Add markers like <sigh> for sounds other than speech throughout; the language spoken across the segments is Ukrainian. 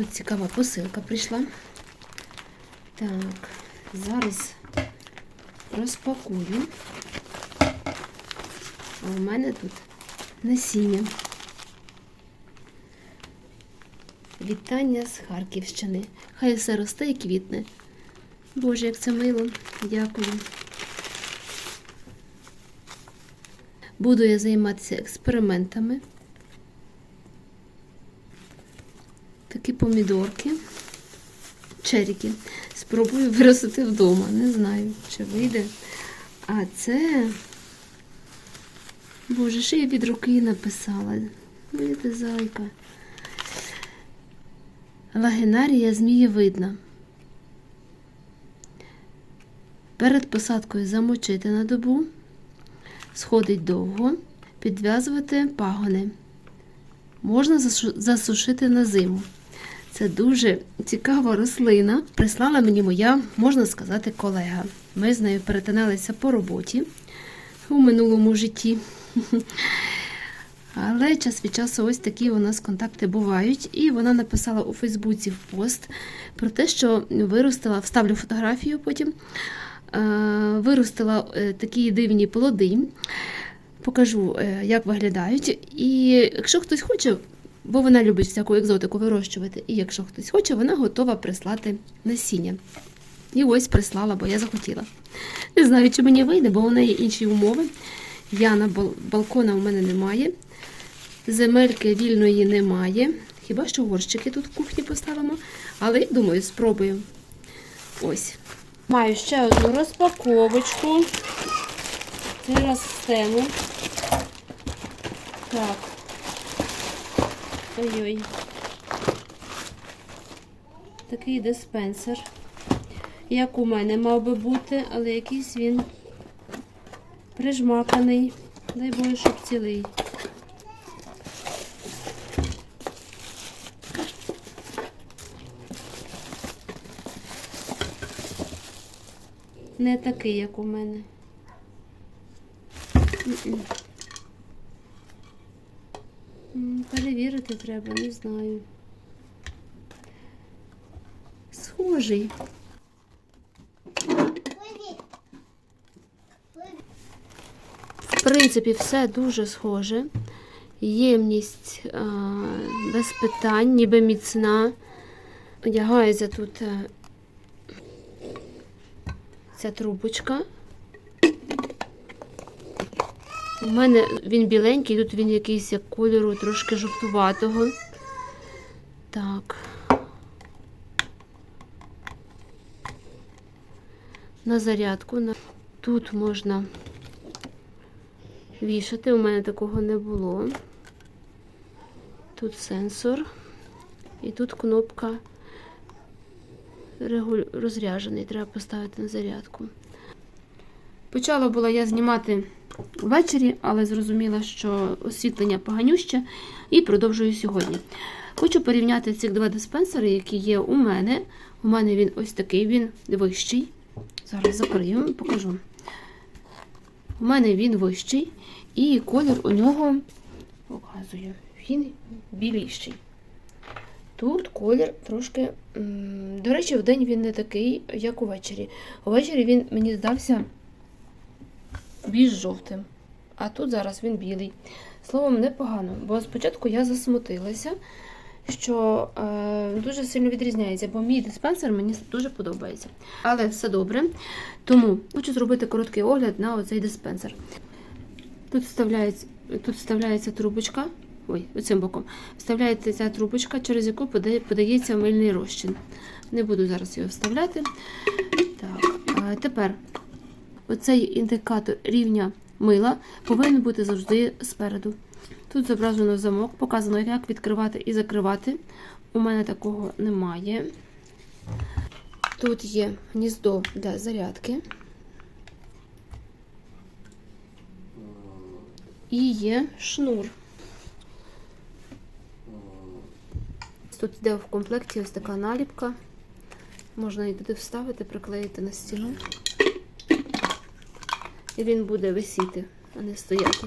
тут цікава посилка прийшла. Так, зараз розпакую. А у мене тут насіння. Вітання з Харківщини. Хай все росте і квітне. Боже, як це мило. Дякую. Буду я займатися експериментами. Такі помідорки, черіки. Спробую виростити вдома. Не знаю, чи вийде. А це. Боже, що я від руки написала. Ти зайка. Лагенарія змієвидна. Перед посадкою замочити на добу, сходить довго, підв'язувати пагони. Можна засушити на зиму. Це дуже цікава рослина. Прислала мені моя, можна сказати, колега. Ми з нею перетиналися по роботі у минулому житті. <laughs> Але час від часу ось такі у нас контакти бувають. І вона написала у Фейсбуці в пост про те, що виростила, вставлю фотографію потім. е, Виростила е, такі дивні плоди. Покажу, е, як виглядають. І якщо хтось хоче, бо вона любить всяку екзотику вирощувати, і якщо хтось хоче, вона готова прислати насіння. І ось прислала, бо я захотіла. Не знаю, чи мені вийде, бо у неї інші умови. Я на бал- балкона у мене немає. Земельки вільної немає. Хіба що горщики тут в кухні поставимо. Але думаю, спробую. Ось. Маю ще одну розпаковочку. Цей раз. Так. Ой-ой. Такий диспенсер. Як у мене мав би бути, але якийсь він прижмаканий. Дай Боже, щоб цілий. Не такий, як у мене. М-м. М, Перевірити треба, не знаю. Схожий. В принципі, все дуже схоже. Ємність а, без питань, ніби міцна. Одягається тут е, ця трубочка. У мене він біленький, тут він якийсь як кольору трошки жовтуватого. Так. На зарядку. Тут можна вішати, у мене такого не було. Тут сенсор. І тут кнопка розряджений, треба поставити на зарядку. Почала була я знімати ввечері, але зрозуміла, що освітлення поганюще, і продовжую сьогодні. Хочу порівняти ці два диспенсери, які є у мене. У мене він ось такий, він вищий. Зараз закрию, і покажу. У мене він вищий, і колір у нього показую, він біліший. Тут колір трошки. До речі, вдень він не такий, як увечері. Увечері він мені здався більш жовтим. А тут зараз він білий. Словом, непогано, бо спочатку я засмутилася, що е, дуже сильно відрізняється, бо мій диспенсер мені дуже подобається. Але все добре. Тому хочу зробити короткий огляд на оцей диспенсер. Тут вставляється, тут вставляється трубочка. Ой, оцим боком. Вставляється ця трубочка, через яку подається мильний розчин. Не буду зараз його вставляти. Так, а тепер оцей індикатор рівня мила повинен бути завжди спереду. Тут зображено замок, показано, як відкривати і закривати. У мене такого немає. Тут є гніздо для зарядки. І є шнур. Тут йде в комплекті ось така наліпка. Можна її туди вставити, приклеїти на стіну. І він буде висіти, а не стояти.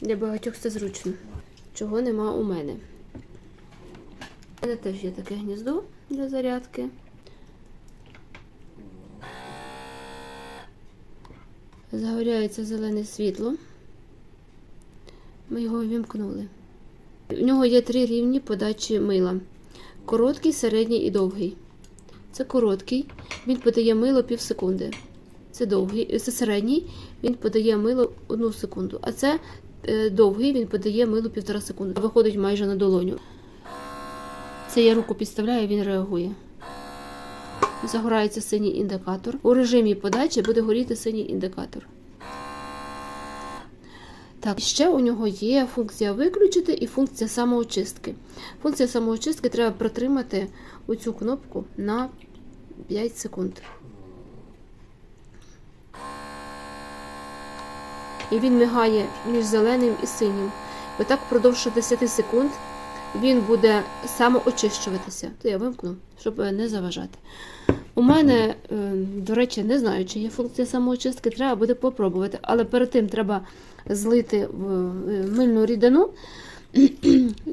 Для багатьох це зручно. Чого нема у мене. У мене теж є таке гніздо для зарядки. Загоряється зелене світло. Ми його вімкнули. У нього є три рівні подачі мила: короткий, середній і довгий. Це короткий, він подає мило пів секунди. Це довгий, це середній, він подає мило одну секунду. А це е, довгий, він подає мило півтора секунди. Виходить майже на долоню. Це я руку підставляю, він реагує. Загорається синій індикатор. У режимі подачі буде горіти синій індикатор. Так, ще у нього є функція виключити і функція самоочистки. Функція самоочистки треба протримати оцю кнопку на 5 секунд. І він мигає між зеленим і синім. Отак впродовж 10 секунд він буде самоочищуватися. То я вимкну, щоб е, не заважати. У мене, е, до речі, не знаю, чи є функція самоочистки, треба буде попробувати. Але перед тим треба злити в е, мильну рідину <clears throat>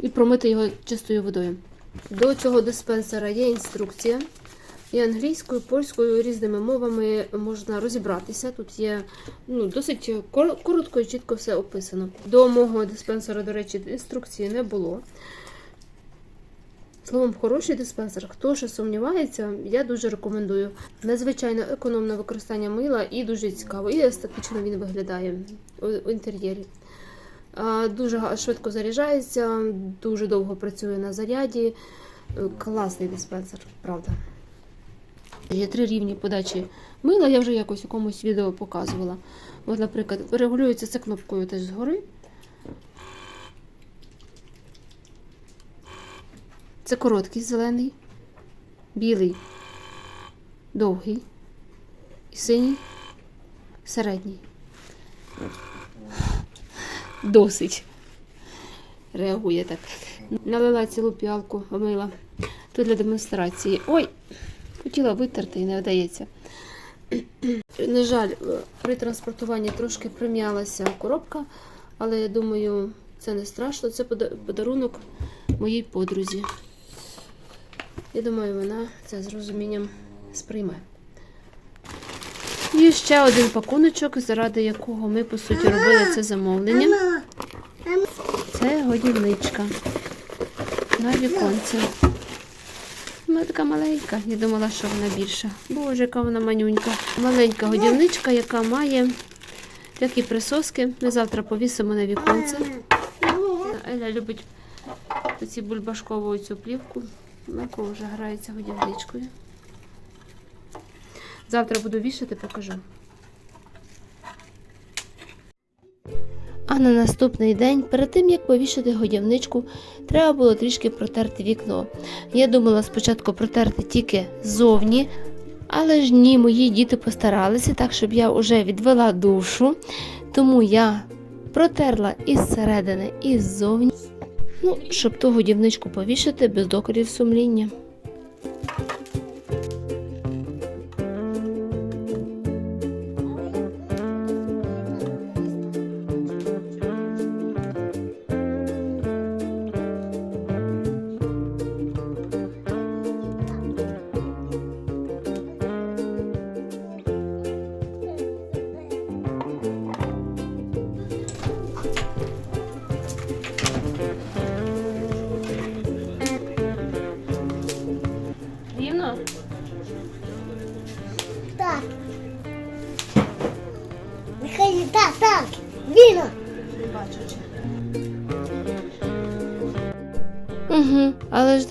і промити його чистою водою. До цього диспенсера є інструкція. І англійською, польською, різними мовами можна розібратися. Тут є ну, досить коротко і чітко все описано. До мого диспенсера, до речі, інструкції не було. Словом, хороший диспенсер. Хто ще сумнівається, я дуже рекомендую. Надзвичайно економне використання мила і дуже цікаво. І естетично він виглядає у інтер'єрі. Дуже швидко заряджається, дуже довго працює на заряді. Е, Класний диспенсер, правда. Є три рівні подачі мила, я вже якось у комусь відео показувала. От, наприклад, регулюється це кнопкою теж згори. Це короткий зелений, білий, довгий і синій, середній. Досить. Реагує так. Налила цілу піалку мила. Тут для демонстрації. Ой! Хотіла витерти і не вдається. <clears throat> На жаль, при транспортуванні трошки прим'ялася коробка, але я думаю, це не страшно. Це подарунок моїй подрузі. Я думаю, вона це з розумінням сприйме. І ще один пакуночок, заради якого ми, по суті, робили це замовлення. Це годівничка на віконці. Вона така маленька. Я думала, що вона більша. Боже, яка вона манюнька. Маленька годівничка, яка має такі присоски. Ми завтра повісимо на віконце. Еля любить оці бульбашкову цю плівку. Леко вже грається годівничкою. Завтра буду вішати, покажу. А на наступний день, перед тим як повішати годівничку, треба було трішки протерти вікно. Я думала спочатку протерти тільки ззовні, але ж ні, мої діти постаралися, так щоб я вже відвела душу. Тому я протерла і зсередини, і ззовні. Ну, щоб ту годівничку повішати без докорів сумління.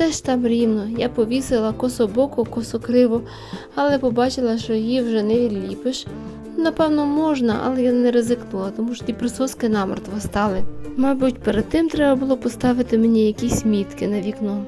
Але ж там рівно. Я повісила кособоку, косокриво, але побачила, що її вже не відліпиш. Напевно, можна, але я не ризикнула, тому що ті присоски намертво стали. Мабуть, перед тим треба було поставити мені якісь мітки на вікно.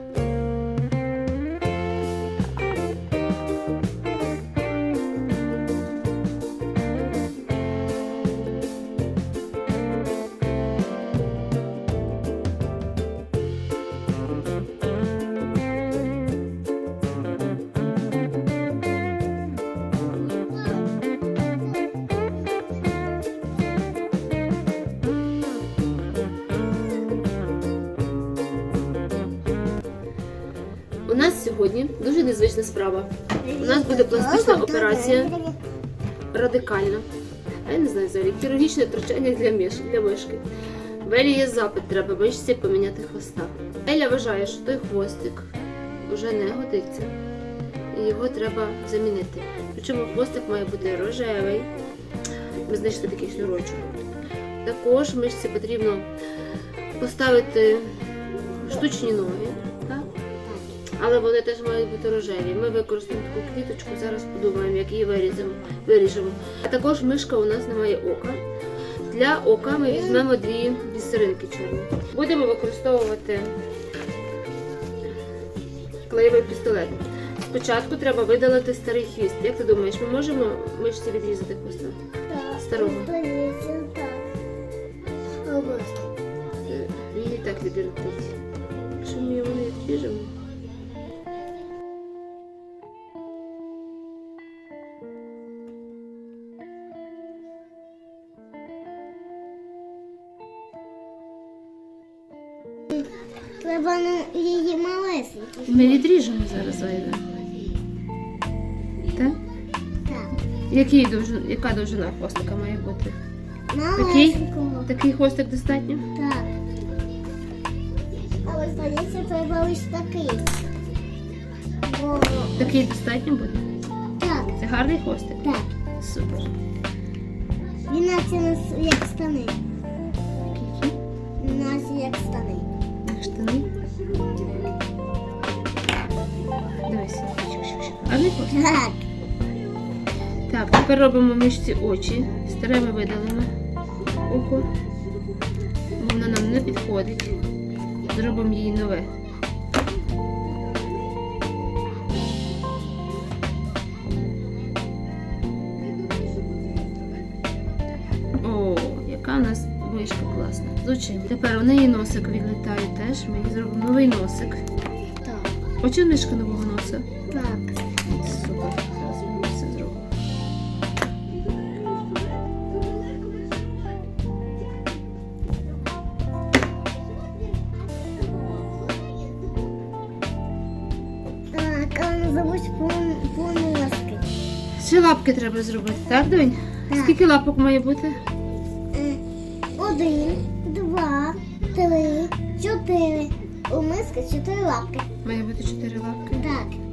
Незвична справа. У нас буде пластична операція. Радикальна. А я не знаю взагалі. Хірургічне втручання для, миш, для мишки. В є запит, треба мишці поміняти хвоста. Еля вважає, що той хвостик вже не годиться. І його треба замінити. Причому хвостик має бути рожевий. Ми знайшли такий шнурочок. Також мишці потрібно поставити штучні ноги. Так? Але вони теж мають бути рожеві. Ми використаємо таку квіточку, зараз подумаємо, як її виріземо, виріжемо. А також мишка у нас не має ока. Для ока ми візьмемо дві бісеринки чорні. Будемо використовувати клеєвий пістолет. Спочатку треба видалити старий хвіст. Як ти думаєш, ми можемо мишці відрізати хвоста? Старого. Так. Е, Він і так відректить. Якщо ми його не відріжемо. Треба її малесенькі. Ми відріжемо зараз зайве. Так? Так. Який довжин, яка довжина хвостика має бути? Малесенького. Такий хвостик достатньо? Так. Але здається, треба ось такий. Бо Такий достатньо буде? так, Це гарний хвостик? так. Супер. Він наче нас як штани. Який? Наче як штани. Так. Так, тепер робимо мишці очі. Старе ми видалимо око. Бо воно нам не підходить. Зробимо їй нове. О, яка у нас мишка класна. З очима. Тепер у неї носик відлітає теж. Ми їй зробимо новий носик. Так. Хоче мишка нового носа? Так. Лапки треба зробити, так, Донь? Так. Скільки лапок має бути? Е, Один, два, три, чотири. У миски чотири лапки. Має бути чотири лапки. Так.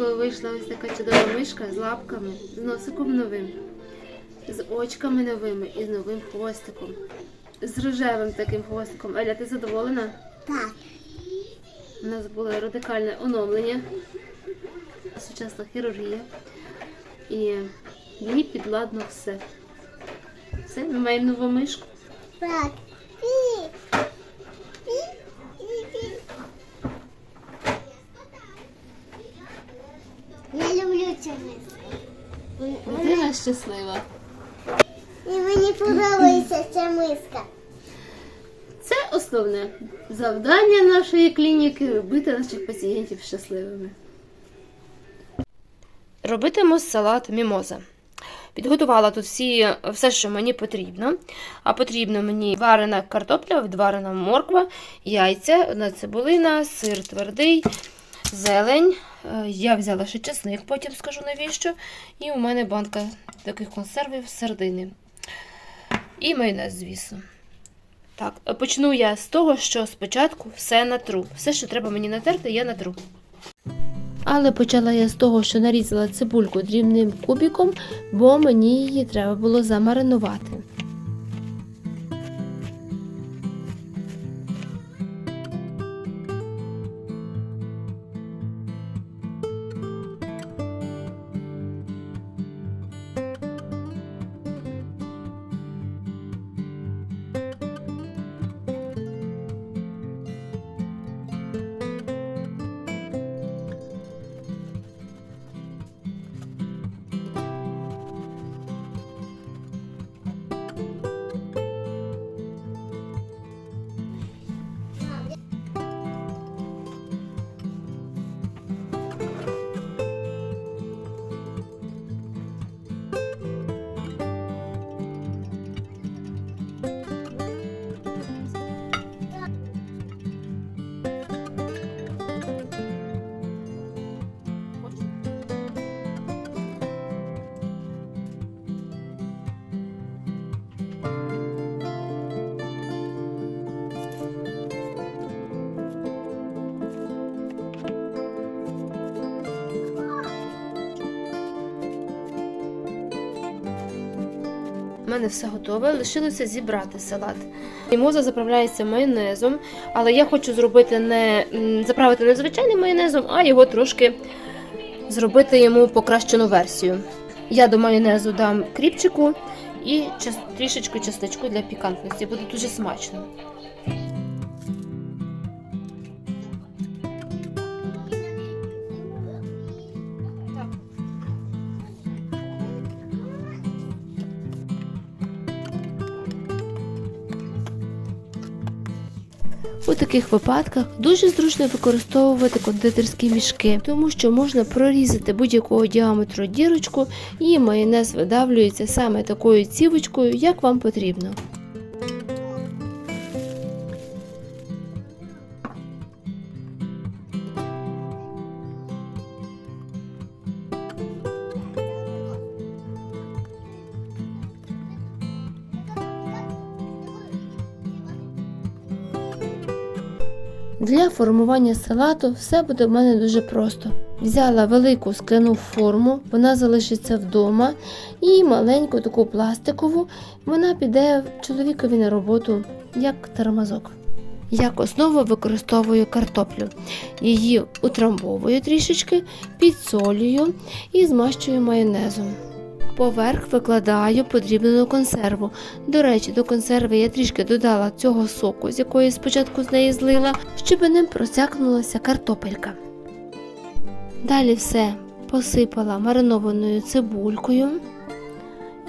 Евелінкою вийшла ось така чудова мишка з лапками, з носиком новим, з очками новими і з новим хвостиком. З рожевим таким хвостиком. Еля, ти задоволена? Так. У нас було радикальне оновлення, сучасна хірургія. І їй підладно все. Все, ми маємо нову мишку. Так. І. І. І. І. Я люблю цю миску. Вон- Дитина щаслива. І мені подобається ця миска. Це основне завдання нашої клініки робити наших пацієнтів щасливими. Робитиму салат мімоза. Підготувала тут всі, все, що мені потрібно. А потрібно мені варена картопля, відварена морква, яйця, одна цибулина, сир твердий, зелень. Е, Я взяла ще чесник, потім скажу навіщо. І у мене банка таких консервів сардини. І майонез, звісно. Так, е, почну я з того, що спочатку все натру. Все, що треба мені натерти, я натру. Але почала я з того, що нарізала цибульку дрібним кубиком, бо мені її треба було замаринувати. У мене все готове, лишилося зібрати салат. Мімоза заправляється майонезом, але я хочу зробити не заправити не звичайним майонезом, а його трошки зробити йому покращену версію. Я до майонезу дам кріпчику і трішечку частичку для пікантності. Буде дуже смачно. Таких випадках дуже зручно використовувати кондитерські мішки, тому що можна прорізати будь-якого діаметру дірочку і майонез видавлюється саме такою цівочкою, як вам потрібно. Для формування салату все буде в мене дуже просто. Взяла велику скляну форму, вона залишиться вдома, і маленьку таку пластикову, вона піде чоловікові на роботу як тормозок. Як основу використовую картоплю. Її утрамбовую трішечки, підсолюю і змащую майонезом. Поверх викладаю подрібнену консерву. До речі, до консерви я трішки додала цього соку, з якої спочатку з неї злила, щоб ним просякнулася картопелька. Далі все посипала маринованою цибулькою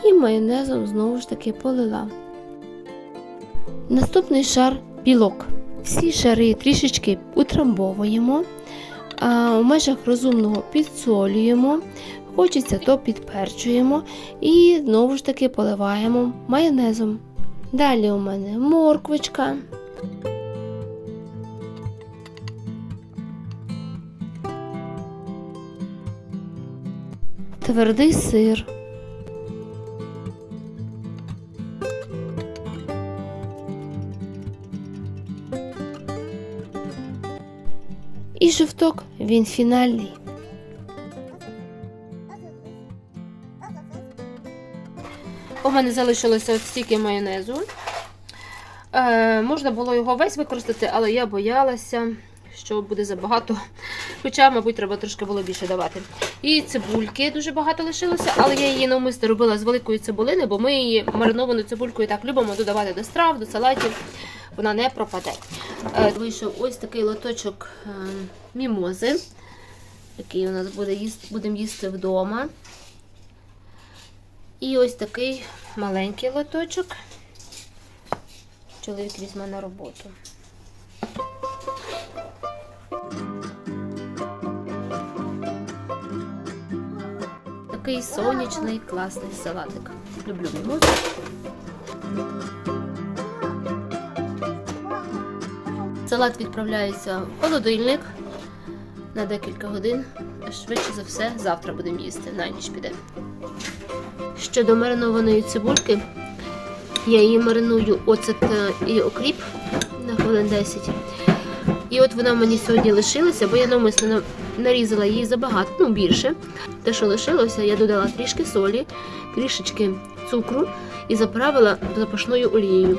і майонезом знову ж таки полила. Наступний шар білок. Всі шари трішечки утрамбовуємо, а в межах розумного підсолюємо, хочеться, то підперчуємо і знову ж таки поливаємо майонезом. Далі у мене морквочка. Твердий сир. І жовток він фінальний. Мене залишилося от стільки майонезу. Е, можна було його весь використати, але я боялася, що буде забагато. Хоча, мабуть, треба трошки було більше давати. І цибульки дуже багато лишилося, але я її навмисно робила з великої цибулини, бо ми її мариновану цибулькою так любимо додавати до страв, до салатів. Вона не пропаде. Е, вийшов ось такий лоточок е, мімози, який у нас буде їсти, будемо їсти вдома. І ось такий маленький лоточок. Чоловік візьме на роботу. Такий сонячний, класний салатик. Люблю мімозу. Салат відправляється в холодильник на декілька годин. Швидше за все, завтра будемо їсти, на ніч піде. Щодо маринованої цибульки, я її мариную оцет і окріп на хвилин 10. І от вона мені сьогодні лишилася, бо я навмисно нарізала її забагато, ну більше. Те, що лишилося, я додала трішки солі, трішечки цукру і заправила запашною олією.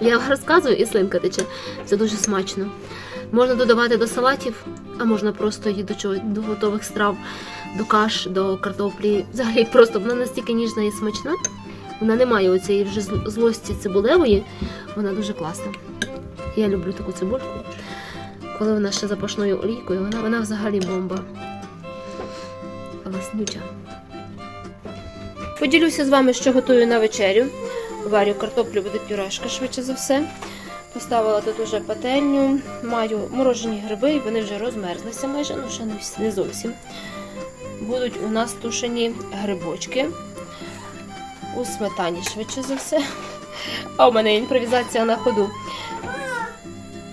Я розказую і слинка тече. Це дуже смачно. Можна додавати до салатів, а можна просто її до чого до готових страв, до каш, до картоплі. Взагалі просто вона настільки ніжна і смачна. Вона не має оцієї вже злості цибулевої. Вона дуже класна. Я люблю таку цибульку. Коли вона ще запашною олійкою, вона, вона взагалі бомба. Класнюча. Поділюся з вами, що готую на вечерю. Варю картоплю, буде пюрешка швидше за все. Поставила тут уже пательню, маю морожені гриби, вони вже розмерзлися майже, ну ще не зовсім. Будуть у нас тушені грибочки у сметані швидше за все. А у мене імпровізація на ходу.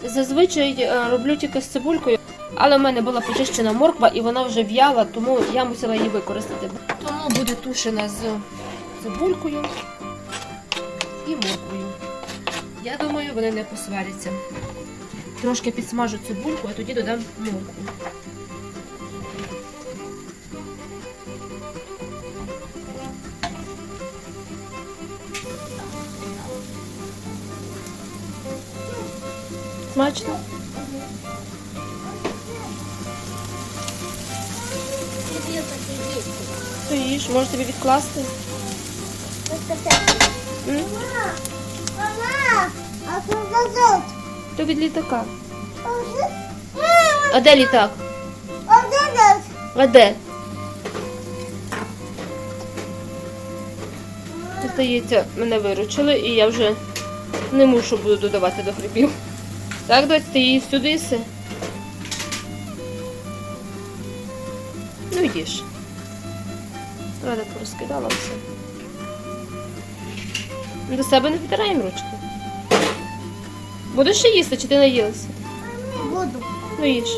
Зазвичай е, роблю тільки з цибулькою, але в мене була почищена морква і вона вже в'яла, тому я мусила її використати. Тому буде тушена з цибулькою і морквою. Я думаю, вони не посваряться. Трошки підсмажу цибульку, а тоді додам моркву. Смачно? То їж, може тобі відкласти? Мама, а що за зот? То від літака. А де літак? а де зот? А де? Здається, мене виручили і я вже не мушу буду додавати до грибів. Так, доць, ти її всюди їси? Ну їж. Рада порозкидала все. До себе не витираємо ручки. Будеш ще їсти, чи ти наїлася? Буду. Ну їж.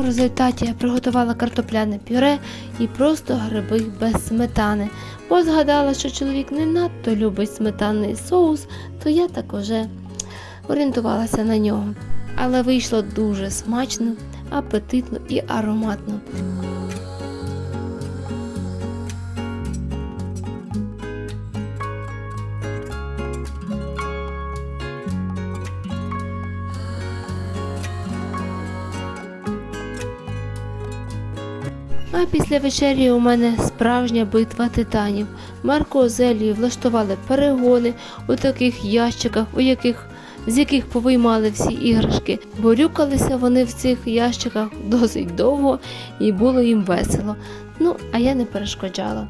У результаті я приготувала картопляне пюре і просто гриби без сметани, бо згадала, що чоловік не надто любить сметанний соус, то я так уже орієнтувалася на нього. Але вийшло дуже смачно, апетитно і ароматно. А після вечері у мене справжня битва титанів. Марко з Елією влаштували перегони у таких ящиках, у яких з яких повиймали всі іграшки. Борюкалися вони в цих ящиках досить довго і було їм весело. Ну, а я не перешкоджала.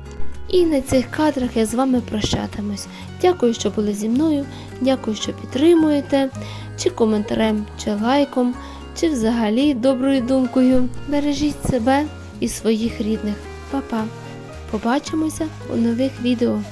І на цих кадрах я з вами прощатимусь. Дякую, що були зі мною. Дякую, що підтримуєте, чи коментарем, чи лайком, чи взагалі доброю думкою. Бережіть себе і своїх рідних. Па-па! Побачимося у нових відео.